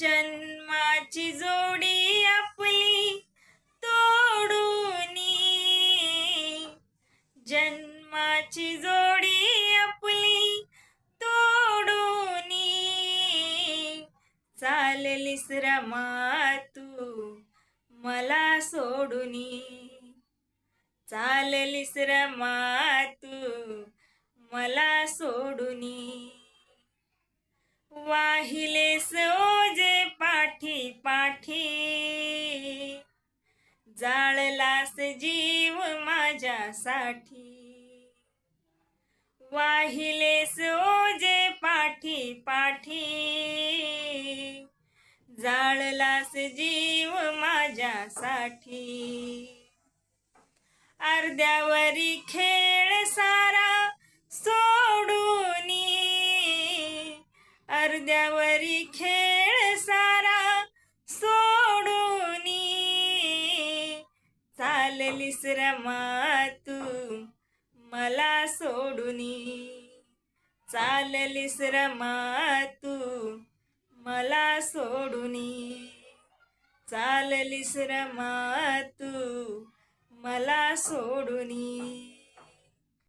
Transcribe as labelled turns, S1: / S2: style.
S1: जन्माची जोडी आपली तोडून. जन्माची जोडी आपली तोडून. चाललीस रमा तू मला सोडूनी. चाललीस रमा तू मला सोडूनी. वाहिलेस पाठी. जाळलास जीव माझ्यासाठी. वाहिलेस ओजे पाठी पाठी. जाळलास जीव माझ्यासाठी. अर्ध्यावरी खेळ सारा सोडूनी अर्ध्यावरी खेळ चाललीस रमा तू? मला सोडूनी चाललीस रमा तू? मला सोडूनी चाललीस रमा तू? मला सोडूनी